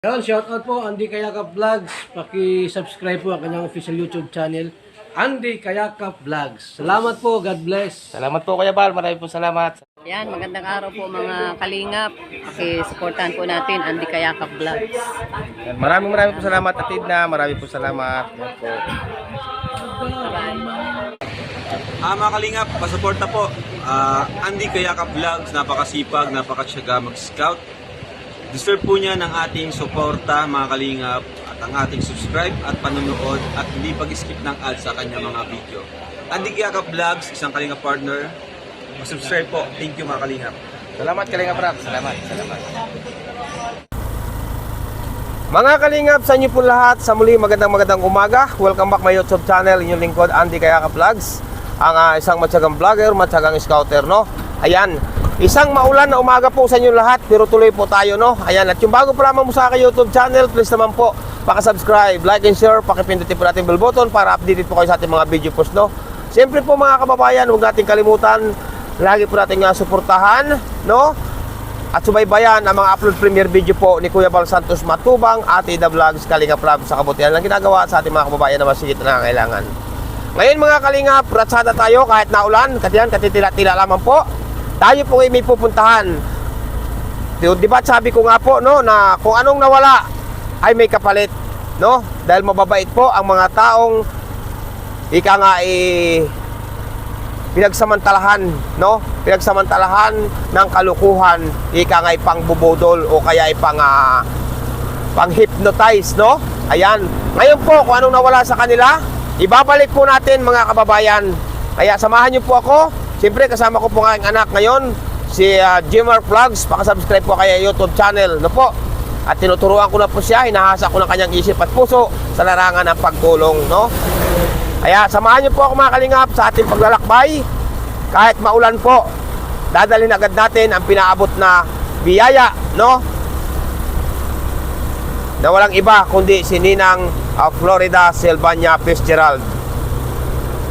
Yan, shout out po Andy Kayakap Vlogs. Paki-subscribe po ang kanyang official YouTube channel, Andy Kayakap Vlogs. Salamat po, God bless. Salamat po Kuya Bal, marami po salamat. Yan, magandang araw po mga kalingap. Pakisuportahan po natin Andy Kayakap Vlogs. Yan, Maraming maraming po salamat Atid na, maraming po salamat. Yan po. Ah, mga kalingap, pasuporta po. Ah, Andy Kayakap Vlogs, napakasipag, napakasyaga mag-scout. Deserve po niya ng ating suporta, mga kalingap, at ang ating subscribe at panonood at hindi pag-skip ng ads sa kanya mga video. Andy Kayakap Vlogs, isang kalingap partner. Subscribe po. Thank you mga kalingap. Salamat Kalinga Prab, salamat, salamat. Mga kalingap, sa inyo po lahat, sa muli magandang magandang umaga. Welcome back my YouTube channel, inyong lingkod Andy Kayaka Vlogs. Ang ah, isang matyagang vlogger, matyagang scouter, no? Ayan, isang maulan na umaga po sa inyo lahat, pero tuloy po tayo, no? Ayan, at yung bago pa lamang mo sa aking YouTube channel, please naman po, pakasubscribe, like and share, pakipindutin po natin bell button para updated po kayo sa ating mga video post, no? Siyempre po mga kababayan, huwag natin kalimutan, lagi po natin nga suportahan, no? At subaybayan ang mga upload premiere video po ni Kuya Bal Santos Matubang at Ida Vlogs Kalinga Vlog sa kabutihan ng ginagawa sa ating mga kababayan na masigit na nangangailangan. Ngayon mga Kalinga, pratsada tayo kahit naulan, katiyan, katitila-tila lamang po. Tayo po ay may pupuntahan. Di, ba sabi ko nga po no, na kung anong nawala ay may kapalit. No? Dahil mababait po ang mga taong ika nga eh, pinagsamantalahan, no? Pinagsamantalahan ng kalukuhan, ika nga pangbubudol o kaya pang ah, pang-hypnotize, no? Ayan. Ngayon po, kung anong nawala sa kanila, ibabalik po natin mga kababayan. Kaya samahan niyo po ako. Siyempre, kasama ko po ang aking anak ngayon, si uh, Jimmer Vlogs. Pakasubscribe po kaya YouTube channel, no po? At tinuturuan ko na po siya, hinahasa ko ng kanyang isip at puso sa larangan ng pagtulong, no? Kaya samahan niyo po ako mga kalingap sa ating paglalakbay. Kahit maulan po, dadalhin agad natin ang pinaabot na biyaya, no? Na walang iba kundi si Ninang of Florida Sylvania Fitzgerald.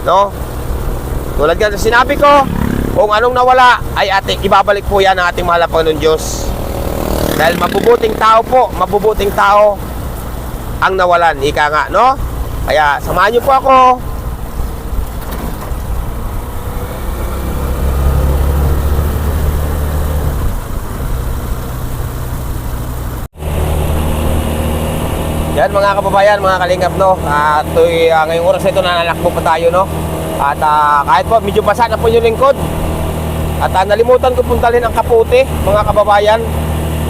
No? Tulad ng sinabi ko, kung anong nawala ay ating ibabalik po yan ng ating mahal na Panginoon Diyos. Dahil mabubuting tao po, mabubuting tao ang nawalan, ika nga, no? Kaya samahan niyo po ako. Yan mga kababayan, mga kalingap no. At ah, ngayong oras ito nanalakbo pa tayo no. At ah, kahit po medyo basa na po yung lingkod. At ah, nalimutan ko puntalin ang kaputi, mga kababayan.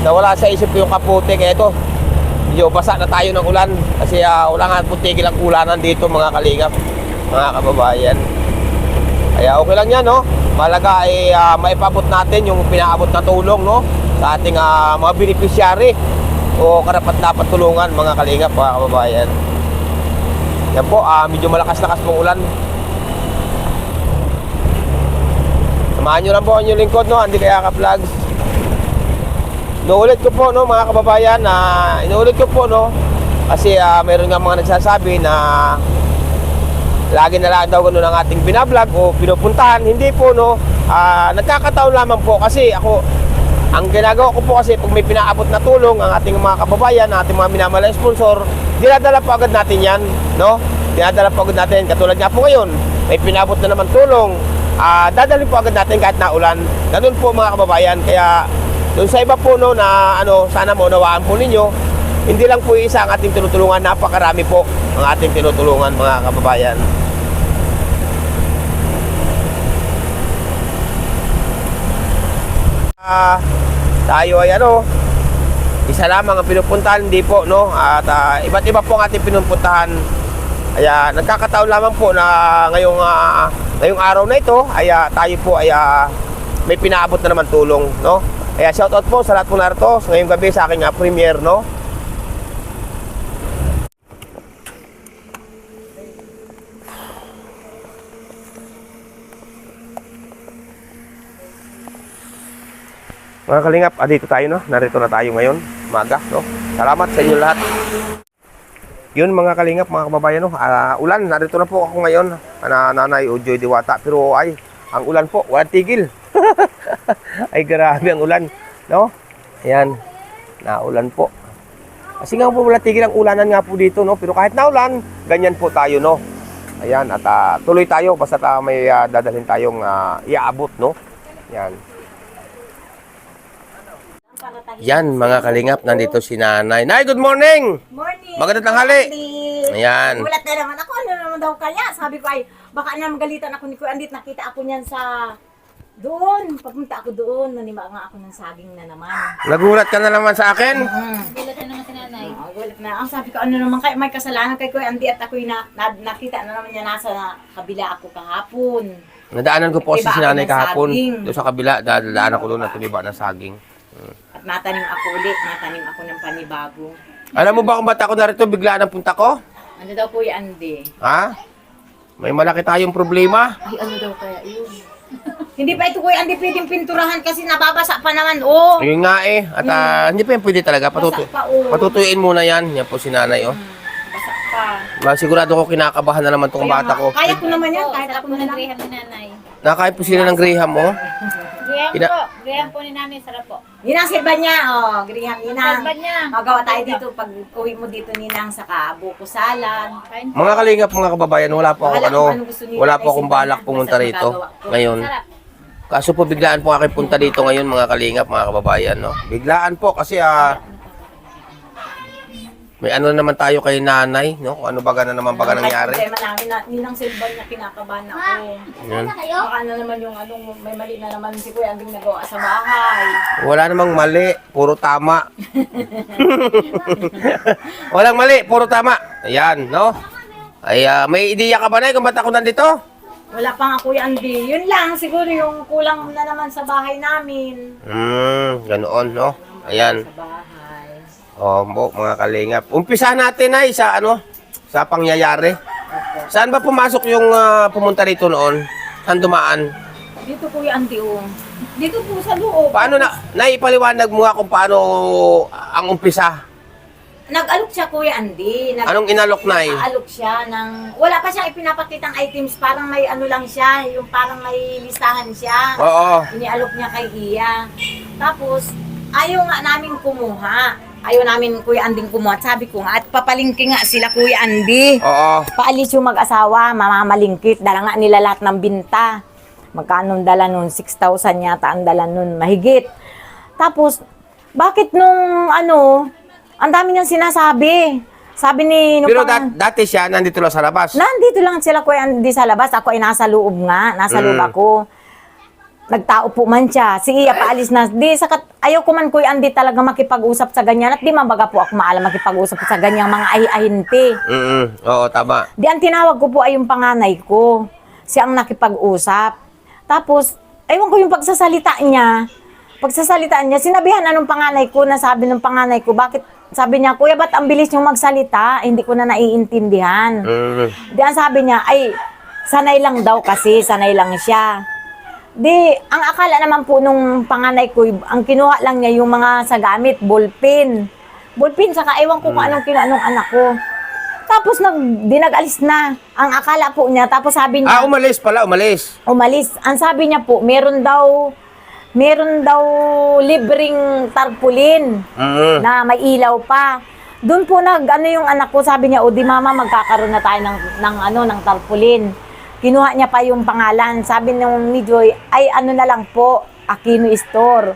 Nawala sa isip ko yung kaputi kaya ito. Medyo basa na tayo ng ulan kasi ah, wala nga po tigil ang ulanan dito mga kalingap, mga kababayan. Kaya okay lang yan no. Malaga ay ah, maipabot natin yung pinaabot na tulong no sa ating ah, mga beneficiary o karapat dapat tulungan mga kalingap mga kababayan. Yan po, ah, medyo malakas-lakas pong ulan. Samahan nyo lang po ang inyong lingkod, no? Hindi kaya ka vlogs. Inuulit ko po, no, mga kababayan, na inuulit ko po, no, kasi ah, mayroon nga mga nagsasabi na lagi na lang daw ganun ang ating binablog o pinupuntahan. Hindi po, no, ah, nagkakataon lamang po kasi ako, ang ginagawa ko po kasi pag may pinaabot na tulong ang ating mga kababayan, ating mga minamalang sponsor, dinadala po agad natin yan, no? Dinadala po agad natin. Katulad nga po ngayon, may pinabot na naman tulong, ah dadalhin po agad natin kahit naulan. Ganun po mga kababayan. Kaya doon sa iba po no, na ano, sana maunawaan po ninyo, hindi lang po isa ang ating tinutulungan, napakarami po ang ating tinutulungan mga kababayan. Ah, tayo ay ano, isa lamang ang pinupuntahan, hindi po, no? At ah, iba't iba po ang ating pinupuntahan. Kaya nagkakataon lamang po na ngayong, ah, ngayong araw na ito, ay ah, tayo po ay ah, may pinaabot na naman tulong, no? Kaya shoutout po sa lahat po narito ngayong gabi sa aking ah, premiere, no? Mga kalingap, ah, dito tayo no. Narito na tayo ngayon, maga, no. Salamat sa inyo lahat. Yun mga kalingap, mga kababayan. Ah, ulan, narito na po ako ngayon. Na nanay Ujoy Diwata. Pero ay, ang ulan po, walang tigil. ay grabe ang ulan, no. Ayan, naulan po. Kasi nga po wala tigil ang ulanan nga po dito, no? Pero kahit naulan, ganyan po tayo, no? Ayan, at ah, tuloy tayo basta ah, may ah, dadalhin tayong ah, iaabot, no? Yan. Yan, mga kalingap, nandito si nanay. Nay, good morning! Morning! Magandang tanghali. Ayan. Gulat na naman ako. Ano naman daw kaya? Sabi ko ay, baka na magalitan ako ni Kuya Andit. Nakita ako niyan sa doon. Papunta ako doon. Nanima nga ako ng saging na naman. Nagulat ka na naman sa akin? Gulat na naman si nanay. Oo, gulat na. Ang sabi ko, ano naman kay may kasalanan kay Kuya Andy at ako'y na, na, nakita na naman niya nasa kabila ako kahapon. Nadaanan ko po Tumiba si si ako nanay ng kahapon. saging. Doon sa kabila, dadaan ako doon at tumiba ng saging. At natanim ako ulit. Natanim ako ng panibago. Alam mo ba kung ba't ako narito biglaan ang punta ko? Ano daw Kuya Andy? Ha? May malaki tayong problema. Ay, ano daw kaya yun? Hindi pa ito Kuya Andy pwedeng pinturahan kasi nababasa pa naman. Oh! Ayun nga eh. At ah, hindi pa yan pwede talaga. Patutu Basa pa, oh. patutuyuin muna yan. Yan po si nanay, oh. Basa pa. Ma, sigurado ko kinakabahan na naman tong Kaya bata ko. Kaya ko naman yan, kahit ako na lang. Graham ni nanay. Nakain po sila ng Graham, oh. Graham Ina- po. Graham po ni nanay. Sarap po. Ninang silba niya, oh, griham ninang. Salban niya. Magawa tayo dito pag uwi mo dito ninang sa buko salad. Kain po. Mga kalingap, mga kababayan, wala po ako Bahala ano, kung anong gusto niyo. wala po akong balak pumunta Basta rito magagawa ngayon. Sarap. Kaso po biglaan po aking punta dito ngayon mga kalingap, mga kababayan, no. Biglaan po kasi ah may ano naman tayo kay nanay, no? Kung ano baga na naman baga Ang nangyari. problema namin na ninang silba niya kinakabahan ako. Yan. Baka na naman yung anong may mali na naman si Kuya Anding nagawa sa bahay. Wala namang mali, puro tama. Walang mali, puro tama. Ayan, no? Ay, ah, may ideya ka ba na kung ba't ako nandito? Wala pa nga Kuya Andy. Yun lang, siguro yung kulang na naman sa bahay namin. Hmm, ganoon, no? Ayan. Sa bahay. Oh, mo, mga kalingap. Umpisa natin ay sa ano, sa pangyayari. Saan ba pumasok yung ah, pumunta rito noon? Saan dumaan? Dito Kuya oh. Dito po sa loob. Paano na, naipaliwanag mo nga kung paano ang umpisa? Nag-alok siya Kuya Andy. Nag- Anong inalok na eh? Nag-alok siya ng... Wala pa siyang ipinapakitang items. Parang may ano lang siya. Yung parang may listahan siya. Oo. Inialok niya kay Iya. Tapos, ayaw nga namin kumuha. Ayaw namin Kuya Anding kumuha. Sabi ko nga, at papalingki nga sila Kuya Andy. Oo. Paalis yung mag-asawa, mamamalingkit. Dala nga nila lahat ng binta. Magkano dala nun? 6,000 yata ang dala nun. Mahigit. Tapos, bakit nung ano, ang dami niyang sinasabi. Sabi ni... nung Pero pang- dat- dati siya nandito lang sa labas. Nandito lang sila kuya hindi sa labas. Ako ay nasa loob nga. Nasa loob Mm. ako. Nagtao po man siya. Si Iya paalis na. Di, sakat, ayaw ko man kuya Andy talaga makipag-usap sa ganyan. At di mabaga po ako maalam makipag-usap sa ganyang mga ahi-ahinti. Mm Oo, tama. Di ang tinawag ko po ay yung panganay ko. Siya ang nakipag-usap. Tapos, ewan ko yung pagsasalita niya. Pagsasalita niya, sinabihan na nung panganay ko, na sabi nung panganay ko, bakit, sabi niya, kuya, ba't ang bilis yung magsalita? Hindi ko na naiintindihan. Mm. Di ang sabi niya, ay, sanay lang daw kasi, sanay lang siya. Di, ang akala naman po nung panganay ko, ang kinuha lang niya yung mga sa gamit, ballpen. Ballpen, saka ewan ko kung anong kinuha nung anak ko. Tapos nag, di nag-alis na. Ang akala po niya, tapos sabi Ah, niya, umalis pala, umalis. umalis. Ang sabi niya po, meron daw, meron daw libreng tarpulin Mm. na may ilaw pa. Doon po nag ano yung anak ko sabi niya, "O di mama, magkakaroon na tayo ng ng ano ng tarpaulin." Kinuha niya pa yung pangalan. Sabi nung ni Joy, "Ay ano na lang po, Aquino Store."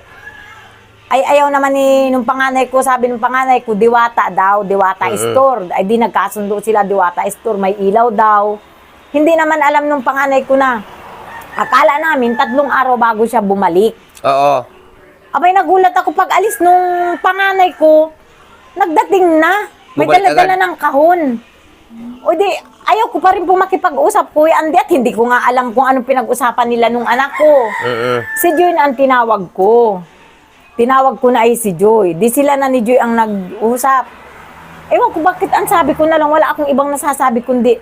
Ay ayaw naman ni nung panganay ko, sabi nung panganay ko, Diwata daw, Diwata Store. Ay di nagkasundo sila Diwata Store, may ilaw daw. Hindi naman alam nung panganay ko na. Akala namin tatlong araw bago siya bumalik. Oo. Abay, nagulat ako pag alis nung panganay ko, nagdating na. May dala-dala ng kahon. O di, ayaw ko pa rin po makipag-usap, Kuya Andy, at hindi ko nga alam kung anong pinag-usapan nila nung anak ko. Mm. Si Joy na ang tinawag ko. Tinawag ko na ay si Joy. Di sila na ni Joy ang nag-usap. Ewan ko bakit ang sabi ko na lang, wala akong ibang nasasabi kundi,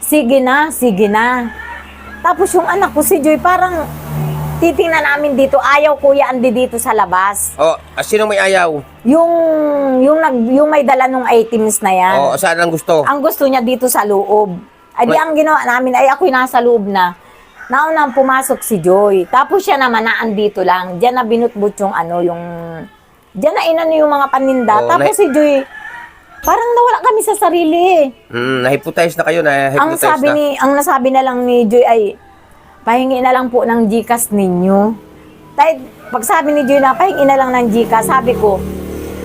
sige na, sige na. Tapos yung anak ko, si Joy, parang titingnan namin dito, ayaw kuya andi dito sa labas. Oh, ah, sino may ayaw? Yung, yung, nag, yung may dala nung items na yan. Oh, saan ang gusto? Ang gusto niya dito sa loob. Ay di May- ang ginawa namin, ay ako'y nasa loob na. Naunang pumasok si Joy. Tapos siya naman naandito lang. Diyan na binutbut yung ano, yung Diyan na inano yung mga paninda. Oo, Tapos na- si Joy, parang nawala kami sa sarili. Mm, na-hypnotize na kayo, Ang na-hypnotize sabi na. ni, ang nasabi na lang ni Joy ay, pahingi na lang po ng Gcash ninyo. Dahil, pag sabi ni Joy na, pahingi na lang ng Gcash, sabi ko,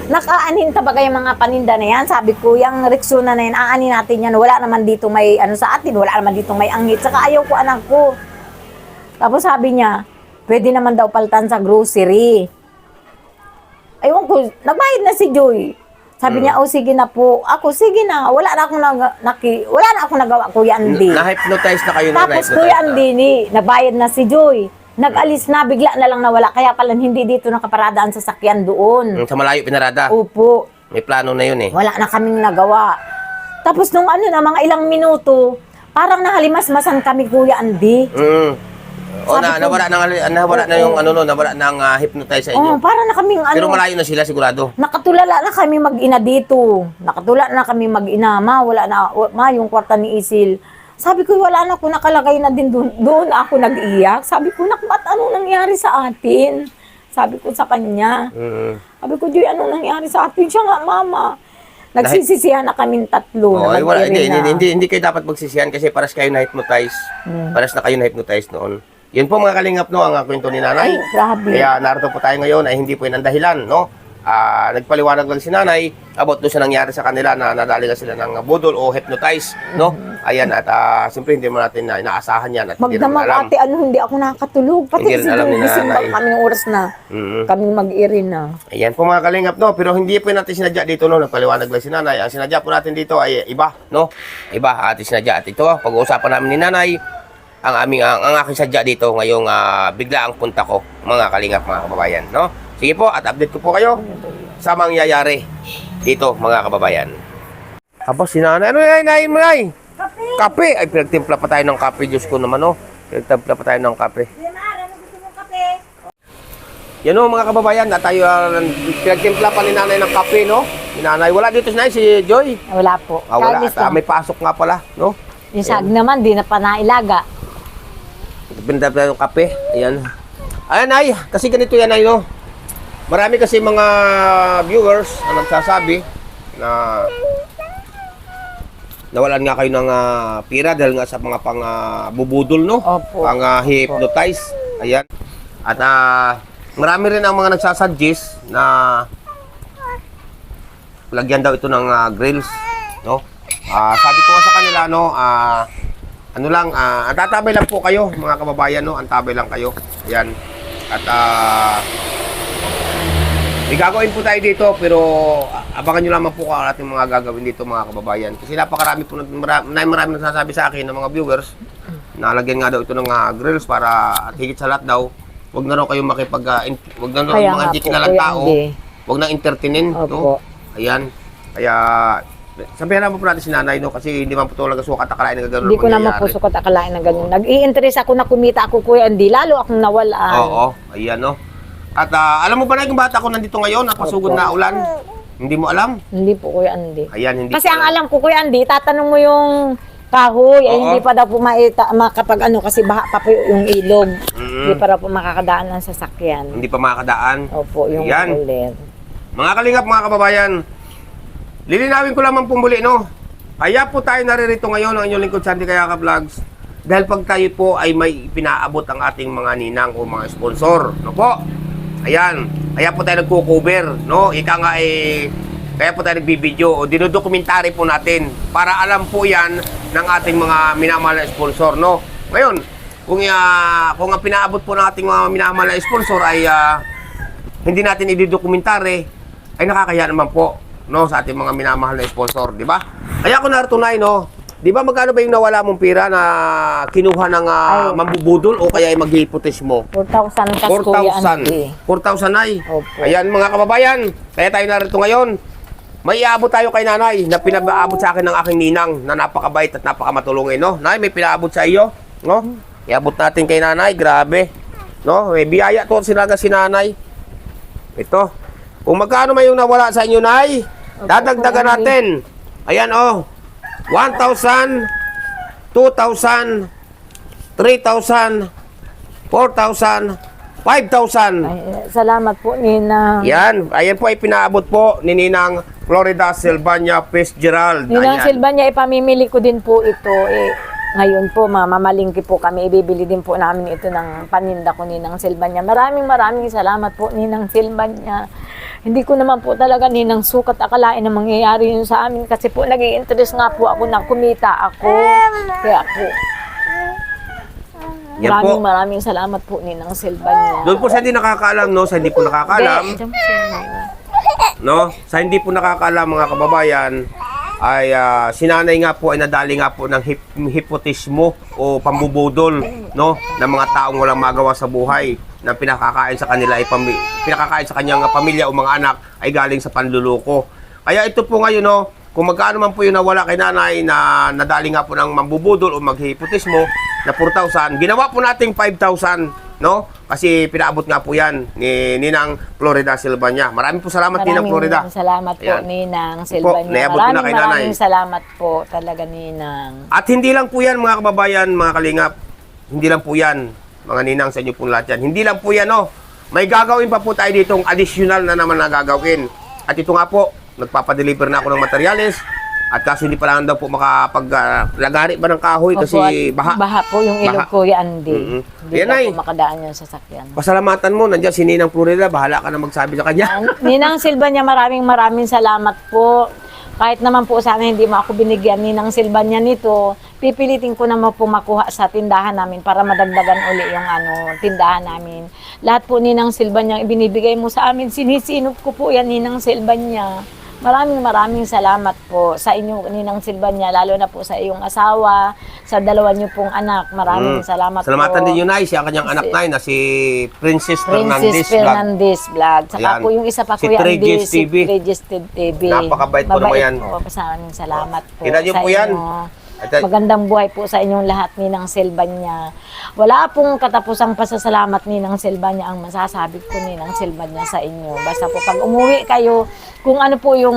nakaanin ta ba kayo mga paninda na yan? Sabi ko, yung Rexona na yan, aanin natin yan. Wala naman dito may ano sa atin, wala naman dito may angit. Saka ayaw ko anak ko. Tapos sabi niya, pwede naman daw paltan sa grocery. Ayun ko, nagbayad na si Joy. Sabi niya, oh sige na po. Ako, sige na. Wala na akong nag, naki, wala na akong nagawa, Kuya Andy. Na-hypnotize na kayo na Tapos na-hypnotize Kuya na. Andy, ni, nabayad na si Joy. Nag-alis na, bigla na lang nawala. Kaya pala hindi dito nakaparada ang sasakyan doon. Mm, Sa malayo pinarada. Opo. May plano na yun eh. Wala na kaming nagawa. Tapos nung ano na, mga ilang minuto, parang nahalimas-masan kami, Kuya Andy. Mm. O Sabi na, ko- nawala na, nawala na yung ano no, nawala na ang ah, hypnotize sa Oh, inyo. parang na kaming ano. Pero malayo na sila sigurado. Nakatulala na kami mag-ina dito. Nakatulala na kami mag-ina. Ma, wala na. wa- Ma, yung kwarta ni Isil. Sabi ko, wala na ako nakalagay na din doon. Doon ako nag-iyak. Sabi ko, nak, ba't ano nangyari sa atin? Sabi ko sa kanya. Mm. Sabi ko, Joy, ano nangyari sa atin? Siya nga, mama. Nagsisisihan na kaming tatlo. Oh, na wala, hindi, na. hindi, hindi, hindi kayo dapat magsisihan kasi paras kayo na-hypnotize. Hmm. Paras na kayo na-hypnotize noon. Yun po mga kalingap no, ang ah, kwento ni nanay. Ay, grabe. Kaya narito po tayo ngayon ay hindi po yun ang dahilan, no? Ah, nagpaliwanag lang si nanay about doon sa nangyari sa kanila na nadali na sila ng budol o hypnotize, no? Ayan, at ah, siyempre hindi mo natin na inaasahan yan at Magdamag ate, ano, hindi ako nakakatulog. Pati Hindi rin alam gising nanay. pa kaming oras na. Mm. Kaming mag-iri na. Ayan po mga kalingap, no? Pero hindi po natin sinadya dito, no? Nagpaliwanag lang si nanay. Ang sinadya po natin dito ay iba, no? Iba, ating sinadya. At ito, pag-uusapan namin ni nanay, ang aming, ang, ang aking sadya dito ngayong ah, bigla ang punta ko, mga kalingap, mga kababayan, no? Sige po, at update ko po kayo sa mangyayari dito, mga kababayan. Aba, si nanay, ano yan, nay, nay? Kape! Kape! Ay, pinagtimpla pa tayo ng kape, Diyos ko naman, no? Pinagtimpla pa tayo ng kape. Yan o mga kababayan, na tayo uh, pinagtimpla pa ni nanay ng kape, no? Ni nanay, wala dito si nanay, si Joy. Wala po. Ah, wala, at ah, may pasok nga pala, no? Yung sag naman, di na pa nailaga. Pinagtimpla ng kape, ayan. Ayan ay, kasi ganito yan ay, no? Marami kasi mga viewers na nagsasabi na nawalan nga kayo ng ah, pira dahil nga sa mga pang ah, bubudol, no? Opo. Pang ah, hypnotize. Ayan. At ah, marami rin ang mga nagsasuggest na lagyan daw ito ng ah, grills, no? Ah, sabi ko nga sa kanila, no, ah, ano lang, ah, antabay lang po kayo, mga kababayan, no? Antabay lang kayo. Ayan. At ah, may gagawin po tayo dito, pero abangan nyo lamang po ano ating mga gagawin dito, mga kababayan. Kasi napakarami po, marami, marami nagsasabi sa akin ng mga viewers, na lagyan nga daw ito ng ah, grills para at higit sa lahat daw, wag na raw kayo makipag, uh, wag na raw mga hindi kilalang tao, wag na entertainin, no? Opo. Ayan. Kaya, sabihan naman po natin si nanay, no? Kasi hindi man po talaga sukat akalain na gano'n Hindi ko naman po sukat akalain na ganun. Nag-i-interest ako na kumita ako, Kuya Andy. Lalo akong nawalan. Oo, ayan, no? At ah, alam mo ba na yung bata ko nandito ngayon, napasugod na ulan? Hindi mo alam? Hindi po, Kuya Andy. Ayan, hindi Kasi ang alam ko, Kuya Andy, tatanong mo yung kahoy, ay Oo. hindi pa daw po maita, makapag ano, kasi baha pa po yung ilog. Mm. Hindi pa daw po makakadaan ng sasakyan. Hindi pa makakadaan. Opo, yung Yan. ulit. Mga kalingap, mga kababayan, lilinawin ko lamang pong muli, no? Kaya po tayo naririto ngayon ng inyong lingkod Sandy Kayaka Vlogs dahil pag tayo po ay may pinaabot ang ating mga ninang o mga sponsor, no po? Ayan, kaya po tayo nagko-cover, no? Ika nga eh, kaya po tayo nagbibideo o dinodokumentary po natin para alam po yan ng ating mga minamahal na sponsor, no? Ngayon, kung, uh, kung ang pinaabot po ng ating mga minamahal na sponsor ay ah, hindi natin ididokumentary, ay nakakaya naman po no sa ating mga minamahal na sponsor, di ba? Kaya ako narutunay, no, di ba magkano ba yung nawala mong pira na kinuha ng Ay. mambubudol o kaya mag-hypotis mo? 4,000 tas Kuya Andy. 4,000. 4,000 ay. Opo. Ayan mga kababayan, kaya tayo narito ngayon. May iabot tayo kay nanay na pinabaabot sa akin ng aking ninang na napakabait at napakamatulungin, no? Nay, may pinaabot sa iyo, no? Iabot natin kay nanay, grabe. No? May biyaya to sinaga si nanay. Ito. Kung magkano may yung nawala sa inyo, nay, dadagdagan natin. Ayan, oh. 1,000, 2,000, 3,000, 4,000, 5,000. Ay, salamat po, Nina. Yan, ayan po ay pinaabot po ni Ninang Florida Silvania Fitzgerald. Ninang Ayan. Silva niya, ipamimili ko din po ito. Eh, ngayon po, mamamalingki po kami. Ibibili din po namin ito ng paninda ko Ninang Silva niya. Maraming maraming salamat po, Ninang Silva niya. Hindi ko naman po talaga Ninang sukat akalain na mangyayari yun sa amin kasi po nag interest nga po ako na kumita ako. Kaya po, Yan po. maraming maraming salamat po Ninang Silva niya. Doon po sa hindi nakakaalam, no? Sa hindi po nakakaalam, Hindi, no? Sa hindi po nakakaalam mga kababayan, ay ah, si nanay nga po ay nadali nga po ng hip, hipotismo o pambubudol, no? Ng mga taong walang magawa sa buhay na pinakakain sa kanila ay pami- pinakakain sa kanyang pamilya o mga anak ay galing sa panluloko. Kaya ito po ngayon, no? Kung magkano man po yung nawala kay nanay na nadali nga po ng mambubudol o maghipotismo na 4,000, ginawa po nating 5,000, no? Kasi pinaabot nga po yan ni Ninang Florida Silvania. Maraming po salamat, Ninang Florida. maraming salamat po, Ayan. Ninang Po, Silva niya. naiabot ko na Maraming kay maraming salamat po talaga, Ninang. At hindi lang po yan, mga kababayan, mga kalingap. Hindi lang po yan, mga ninang sa inyo po lahat yan. Hindi lang po yan, no? May gagawin pa po tayo ditong additional na naman na gagawin. At ito nga po, nagpapadeliver na ako ng materyales. At kaso hindi pa lang daw po makapaglagari ba ng kahoy kasi Opo, at baha. Baha po yung ilog Baha. ko, Andy. Mhm. Hindi Yan ay. po makadaan yung sasakyan. Pasalamatan mo, nandiyan si Ninang Florida, bahala ka na magsabi sa kanya. Ah, Ninang Silva niya, maraming maraming salamat po. Kahit naman po sana hindi mo ako binigyan ni Nang Silva niya nito, pipilitin ko naman po makuha sa tindahan namin para madagdagan uli yung ano, tindahan namin. Lahat po ni Nang Silva niya ibinibigay mo sa amin, sinisinop ko po yan ni Nang Silva niya. Maraming maraming salamat po sa inyo ni Nang Silva niya, lalo na po sa iyong asawa, sa dalawa niyo pong anak. Maraming Mm. salamat Salamatan po. din yun, Nay, si ang kanyang Si- anak na na si Princess Fernandez Princess Vlog. Fernandez Vlog. Saka Ayan. po yung isa pa Si Kuya Andy, si. Regis TV. Napakabait po naman yan. po. Maraming salamat po. Tingnan niyo po yan. inyo. Magandang buhay po sa inyong lahat ni Nang Silva niya. Wala pong katapusang pasasalamat ni Nang Silva niya ang masasabi ko ni Nang Silva niya sa inyo. Basta po pag umuwi kayo, kung ano po yung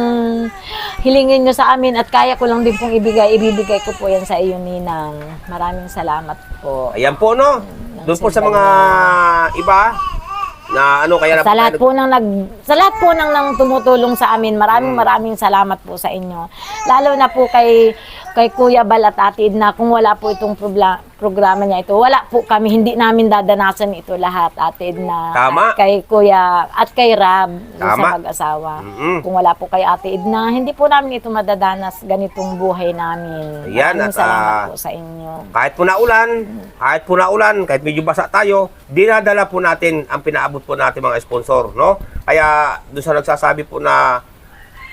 hilingin nyo sa amin at kaya ko lang din pong ibigay, ibibigay ko po yan sa iyo Ninang. Maraming salamat po. Ayan po, no? Doon po sa mga iba na ano, kaya na Sa lahat po nang nag sa lahat po nang nang tumutulong sa amin, maraming maraming salamat po sa inyo. Lalo na po kay kay Kuya Bal at Ate Edna, kung wala po itong probla- programa niya ito, wala po kami, hindi namin dadanasan ito lahat, Ate Edna. Tama. At kay Kuya, at kay Rab, Tama. sa mag-asawa. Mm-mm. Kung wala po kay Ate Edna, hindi po namin ito madadanas ganitong buhay namin. Ayan, Maraming at, salamat ah, po sa inyo. Kahit po naulan, kahit po naulan, kahit medyo basa tayo, dinadala po natin ang pinaabot po natin mga sponsor, no? Kaya doon sa nagsasabi po na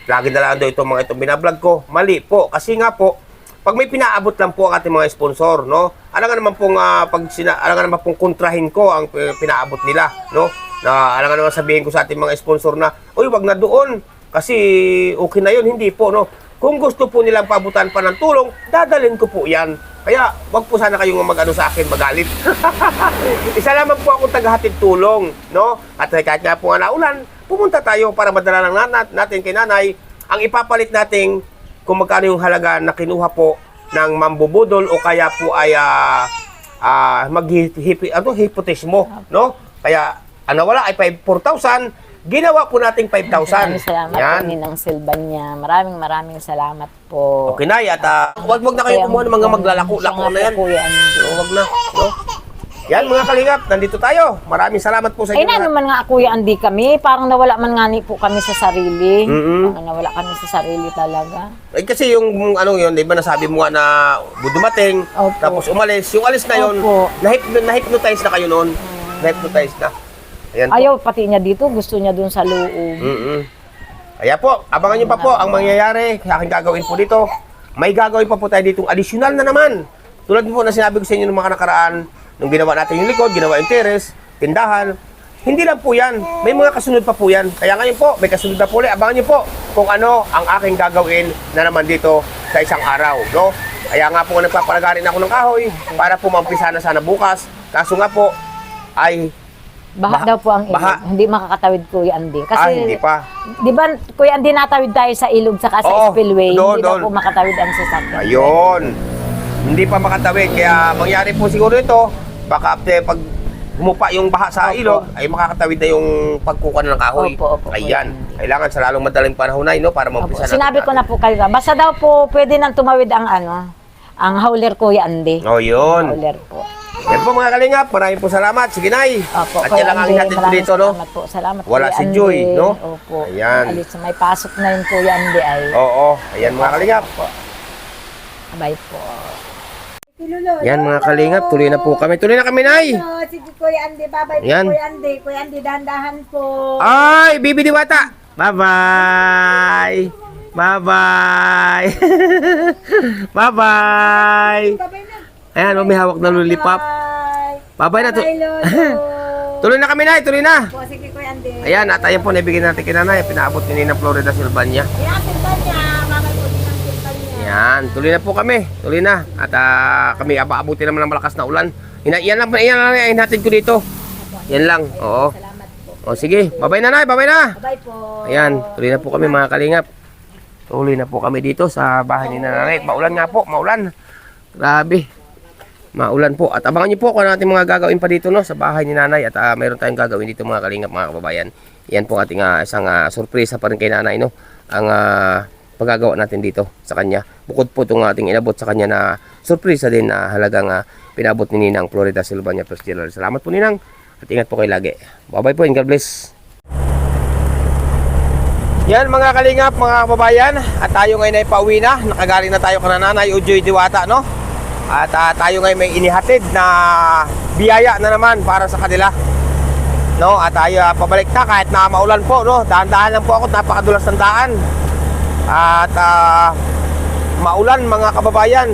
lagi na lang daw itong mga itong binablog ko, mali po. Kasi nga po, pag may pinaabot lang po ang ating mga sponsor, no? Alam nga naman pong, ah, pag sina, alam nga naman pong kontrahin ko ang eh, pinaabot nila, no? Na alam nga naman sabihin ko sa ating mga sponsor na, uy, wag na doon. Kasi okay na yun, hindi po, no? Kung gusto po nilang pabutan pa ng tulong, dadalhin ko po yan. Kaya, wag po sana kayong mag-ano sa akin, magalit. Isa lamang po akong tagahatid tulong, no? At kahit nga po nga naulan, pumunta tayo para madala lang nat- natin kay nanay ang ipapalit nating kung magkano yung halaga na kinuha po ng mambubudol o kaya po ay ah ah, maghihipi ano no? Kaya ang nawala ay 5 4,000, ginawa po nating 5,000. Maraming salamat po Yan. ni Nang Silva niya. Maraming maraming salamat po. Okay na, at ah, wag wag na kayo kumuha ng mga maglalako-lako na yan. Wag na, no? Yan mga kalingap, nandito tayo. Maraming salamat po sa inyo. na lahat. naman nga Kuya Andy kami, parang nawala man nga ni po kami sa sarili. Mm-mm. Parang nawala kami sa sarili talaga. Eh, kasi yung ano yun, di ba nasabi mo nga na dumating, Opo. tapos umalis. Yung alis na yun, Opo. nahip, na-hypnotize na kayo noon. Na-hypnotize na. Ayan po. Ayaw pati niya dito, gusto niya dun sa loob. Mm-mm. Kaya po, abangan nyo pa po ang mangyayari. Sa aking gagawin po dito. May gagawin pa po tayo ditong additional na naman. Tulad po na sinabi ko sa inyo ng mga nakaraan, nung ginawa natin yung likod, ginawa yung terrace, tindahan. Hindi lang po yan. May mga kasunod pa po yan. Kaya ngayon po, may kasunod na po ulit. Abangan nyo po kung ano ang aking gagawin na naman dito sa isang araw. No? Kaya nga po nagpapalagarin ako ng kahoy para po maumpisa na sana bukas. Kaso nga po, ay Baha, Baha- daw po ang ilog. baha. Hindi makakatawid Kuya Andy. Kasi, ah, hindi pa. Di ba, Kuya Andy, natawid tayo sa ilog saka sa Oo, spillway. doon, hindi daw doon. po makatawid ang sasakyan. Ayun. Hindi pa makatawid. Kaya mangyari po siguro ito, baka after pag humupa yung baha sa Opo. ilog, ay makakatawid na yung pagkukan ng kahoy. Opo, opo, Ayan. Andy. Kailangan sa lalong madaling panahon na, no, para Opo, maumpisa sinabi ko na po kayo. Basta daw po, pwede nang tumawid ang ano, ang hauler Kuya Andy. Oh, yun. Hauler po. Yan po mga kalingap, maraming po salamat. Sige, Nay. Opo, At yan lang ang ko maraming dito, no? Salamat po. Salamat Wala si Andy. Joy, no? Opo. Ayan. Alis, may pasok na yun Kuya Andy ay. Oo, ayan mga kalingap. Bye po. Yan mga kalingap, tuloy na po kami. Tuloy na kami, Nay. Sige Kuya Andy, bye-bye Yan. Kuya Andy. Kuya Andy, dandahan po. Ay, Bibi Diwata. Bye-bye. Bye-bye. Bye-bye. Bye-bye na. Ayan, oh, may hawak na lollipop. Bye. Bye-bye na. Bye, Lolo. tuloy na kami, Nay. Tuloy na. po, sige Kuya Andy. Ayan, at ayan po, nabigyan natin kay Nanay. Pinaabot ni Nina Florida Silvania. Yan, silban niya. Mamay po din ang silban niya. Yan, tuloy na po kami. Tuloy na. At ah, kami abaabuti naman ng malakas na ulan. Ina yan lang, yan lang yan natin ko dito. Yan lang. Oo. O sige, bye-bye Nanay, bye-bye na. Bye po. Ayan, tuloy na po kami mga kalingap. Tuloy na po kami dito sa bahay ni Nanay. Maulan nga po, maulan. Grabe. Maulan po. At abangan niyo po kung ano ating mga gagawin pa dito no, sa bahay ni Nanay. At ah, mayroon tayong gagawin dito mga kalingap, mga kababayan. Yan po ating ah, isang ah, sorpresa pa rin kay Nanay. No? Ang ah, paggagawa natin dito sa kanya. Bukod po itong ating inabot sa kanya na sorpresa din na halagang ah, pinabot ni Ninang Florida Silvania Presbyterian. Salamat po Ninang. At ingat po kayo lagi. Bye-bye po and God bless. Yan mga kalingap, mga kababayan, at tayo ngayon ay pauwi na. Nakagaling na tayo kana nanay Ujoy Diwata, no? At ah, tayo ngayon may inihatid na biyaya na naman para sa kanila. No, at tayo ah, pabalik na kahit na maulan po, no? Dahan-dahan lang po ako, napakadulas ng daan at uh, maulan mga kababayan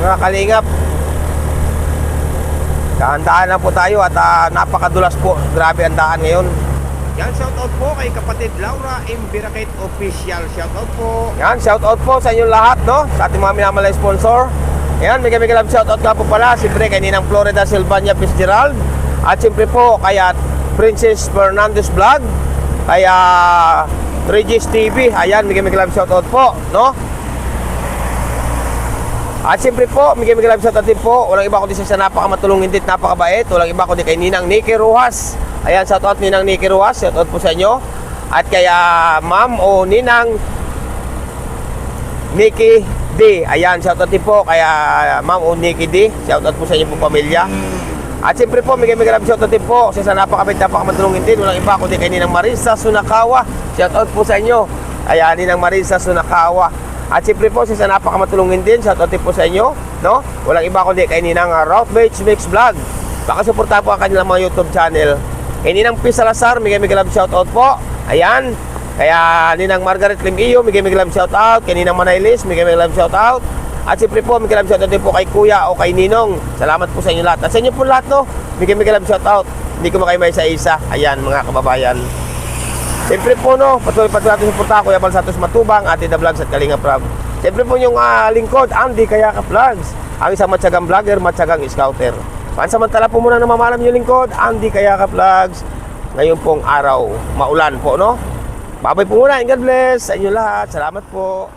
mga kalingap Daan-daan na po tayo at uh, napakadulas po. Grabe ang daan ngayon. Yan, shoutout po kay kapatid Laura M. Birakit Official. Shoutout po. Yan, shoutout po sa inyong lahat, no? Sa ating mga minamalay sponsor. Yan, mega mega love shoutout nga po pala. Siyempre kay Ninang Florida Silvania Fitzgerald. At siyempre po kay ah, Princess Fernandez Vlog. Kay uh, 3GS TV. Ayan, Miguel Miguel Live shoutout po, no? At siyempre po, Miguel Miguel Live shoutout din po. Walang iba kundi sa napakamatulungin din, napakabait. Walang iba kundi kay Ninang Nikki Ruhas. Ayan, shoutout Ninang Nikki Ruhas. Shoutout po sa inyo. At kaya ah, ma'am o Ninang Nikki D. Ayan, shoutout din po. Kaya ah, ma'am o Nikki D. Shoutout po sa inyo pong pamilya. At siyempre po, kami kalam shoutout din po kasi sa napakabait, napakamatulungin din. Walang iba kundi kay Ninang Marisa Sunakawa. Shoutout po sa inyo. Ayan, Ninang Marisa Sunakawa. At siyempre po, sa napakamatulungin din, shoutout din po sa inyo, no? Walang iba kundi kay Ninang Route Beach Mix Vlog. Baka suportahan po ang kanilang mga YouTube channel. Kay Ninang P. Salazar, kami love shoutout po. Ayan. Kaya Ninang Margaret Limio, may kami love shoutout. Kay Ninang Manailis, kami love shoutout. At siyempre po, may love shoutout din po kay Kuya o kay Ninong. Salamat po sa inyo lahat. At sa inyo po lahat, no? May love shoutout. Hindi ko makayo may isa-isa. Ayan, mga kababayan. Siyempre po no, patuloy patuloy natin suporta Kuya Bal Santos Matubang, Ate The Vlogs at Kalinga Prab. Siyempre po yung ah, lingkod, Andy Kayaka Vlogs. Ang isang matyagang vlogger, matyagang scouter. Pansamantala po muna namamalam yung lingkod, Andy Kayaka Vlogs. Ngayon pong araw, maulan po no. Babay po muna and God bless sa inyo lahat. Salamat po.